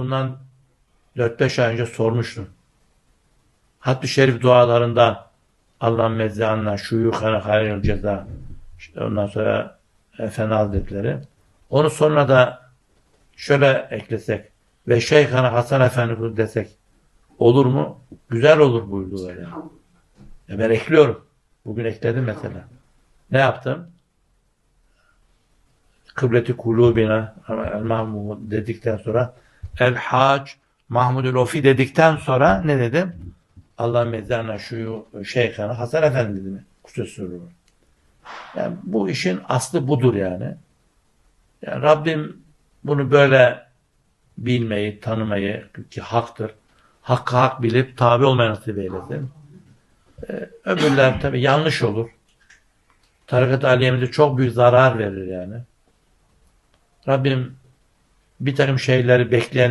Bundan 4-5 ay önce sormuştum. Hatmi Şerif dualarında Allah'ın mezzehanına şuyuhana hayrıl ceza işte ondan sonra Efendi Hazretleri onu sonra da şöyle eklesek ve Şeyhana Hasan Efendi desek olur mu? Güzel olur buyurdular yani. E ben ekliyorum. Bugün ekledim mesela. Ne yaptım? Kıbleti kulubina El Mahmud dedikten sonra El Hac Mahmudül Ofi dedikten sonra ne dedim? Allah mezarına şu şeyhana Hasan Efendi dedim. Kusur sürür. Yani bu işin aslı budur yani. yani. Rabbim bunu böyle bilmeyi, tanımayı ki haktır. Hakkı hak bilip tabi olmayı nasip eylesin. Ee, öbürler tabi yanlış olur. Tarikat aliyemize çok büyük zarar verir yani. Rabbim bir takım şeyleri bekleyenler